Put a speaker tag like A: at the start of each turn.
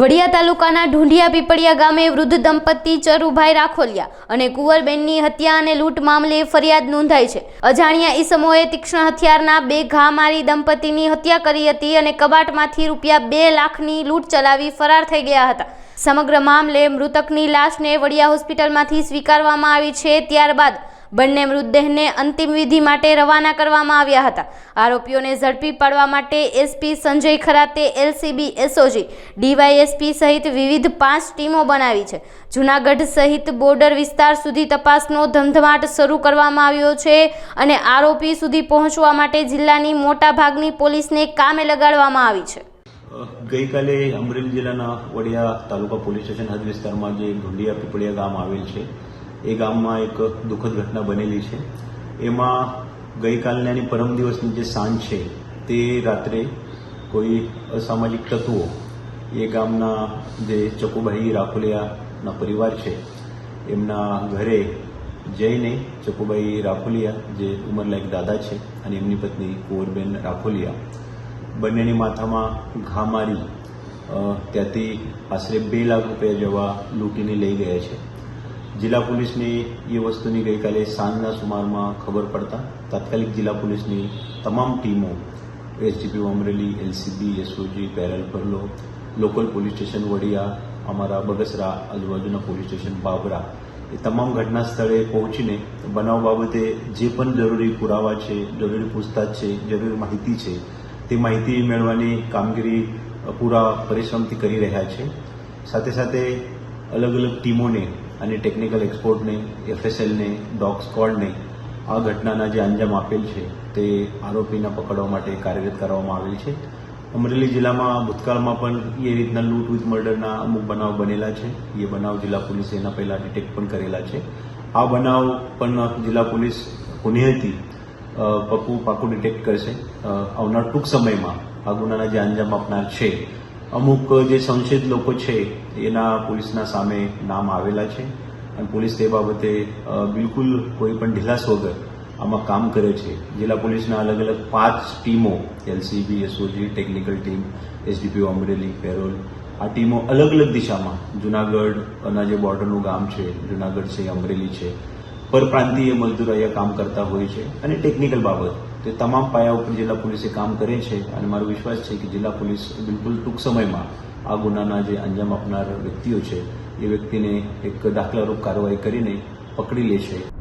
A: વડિયા તાલુકાના ઢુંઢિયા પીપળિયા ગામે વૃદ્ધ દંપતી ચરુભાઈ રાખોલિયા અને કુંવરબેનની હત્યા અને લૂંટ મામલે ફરિયાદ નોંધાઈ છે. અજાણ્યા ઈસમોએ તીક્ષ્ણ હથિયારના બે ઘા મારી દંપતીની હત્યા કરી હતી અને કબાટમાંથી રૂપિયા બે લાખની લૂંટ ચલાવી ફરાર થઈ ગયા હતા. સમગ્ર મામલે મૃતકની લાશને વડિયા હોસ્પિટલમાંથી સ્વીકારવામાં આવી છે. ત્યારબાદ બંને મૃતદેહને અંતિમ વિધિ માટે રવાના કરવામાં આવ્યા હતા. આરોપીઓને ઝડપી પાડવા માટે SP Sanjay Kharate LCB SOG DYSP સહિત વિવિધ પાંચ ટીમો બનાવી છે. જૂનાગઢ સહિત બોર્ડર વિસ્તાર સુધી તપાસનો ધમધમાટ શરૂ કરવામાં આવ્યો છે અને આરોપી સુધી પહોંચવા માટે જિલ્લાની મોટાભાગની પોલીસને કામે લગાડવામાં આવી છે.
B: ગઈકાલે અમરેલી જિલ્લાના વડિયા તાલુકા પોલીસ સ્ટેશન હદ વિસ્તારમાં જે ઢુંડિયા પીપળિયા ગામ આવેલ છે એ ગામમાં એક દુઃખદ ઘટના બનેલી છે. એમાં ગઈકાલની અને પરમ દિવસની જે સાંજ છે, તે રાત્રે કોઈ અસામાજિક તત્વો એ ગામના જે ચકુભાઈ રાખોલિયાના પરિવાર છે, એમના ઘરે જઈને ચકુભાઈ રાખોલિયા જે ઉંમરલાયક દાદા છે અને એમની પત્ની કુંવરબેન રાખોલિયા બંનેની માથામાં ઘા મારી ત્યાંથી આશરે બે લાખ રૂપિયા જેવા લૂંટીને લઈ ગયા છે. જિલ્લા પોલીસની એ વસ્તુની ગઈકાલે સાંજના સુમારમાં ખબર પડતા તાત્કાલિક જિલ્લા પોલીસની તમામ ટીમો SDP Amreli LCB, SOG, parole furlough local police station, Vadia, અમારા બગસરા, આજુબાજુના પોલીસ સ્ટેશન બાબરા એ તમામ ઘટના સ્થળે પહોંચીને બનાવ બાબતે જે પણ જરૂરી પુરાવા છે, જરૂરી પૂછતાછ છે, જરૂરી માહિતી છે, તે માહિતી મેળવવાની કામગીરી પૂરા પરિશ્રમથી કરી રહ્યા છે. સાથે સાથે અલગ અલગ ટીમોને અને ટેકનિકલ એક્સપોર્ટને એફએસએલને ડોગ સ્કોડને આ ઘટનાના જે અંજામ આપેલ છે તે આરોપીને પકડવા માટે કાર્યરત કરવામાં આવેલ છે. અમરેલી જિલ્લામાં ભૂતકાળમાં પણ એ રીતના લૂંટ વિથ મર્ડરના અમુક બનાવ બનેલા છે. એ બનાવ જિલ્લા પોલીસે એના પહેલા ડિટેક્ટ પણ કરેલા છે. આ બનાવ પણ જિલ્લા પોલીસ પુણ્યથી પપ્પુ પાકું ડિટેક્ટ કરશે. આવનાર ટૂંક સમયમાં આ ગુનાના જે અંજામ આપનાર છે અમુક જે સંશિત લોકો છે, એના પોલીસના સામે નામ આવેલા છે અને પોલીસ તે બાબતે બિલકુલ કોઈ પણ ઢીલાસ વગર આમાં કામ કરે છે. જિલ્લા પોલીસના અલગ અલગ પાંચ ટીમો, LCB, SOG, technical team SDPO Amreli parole, આ ટીમો અલગ અલગ દિશામાં જુનાગઢના જે બોર્ડરનું ગામ છે, જુનાગઢ છે, અમરેલી છે, પરપ્રાંતીય મજદૂર અહીંયા કામ કરતા હોય છે અને ટેકનિકલ બાબત તે તમામ પાયા ઉપર જિલ્લા પોલીસે કામ કરે છે અને મારો વિશ્વાસ છે કે જિલ્લા પોલીસ બિલકુલ ટૂંક સમયમાં આ ગુનાના જે અંજામ આપનાર વ્યક્તિઓ છે, એ વ્યક્તિને એક દાખલારૂપ કાર્યવાહી કરીને પકડી લે છે.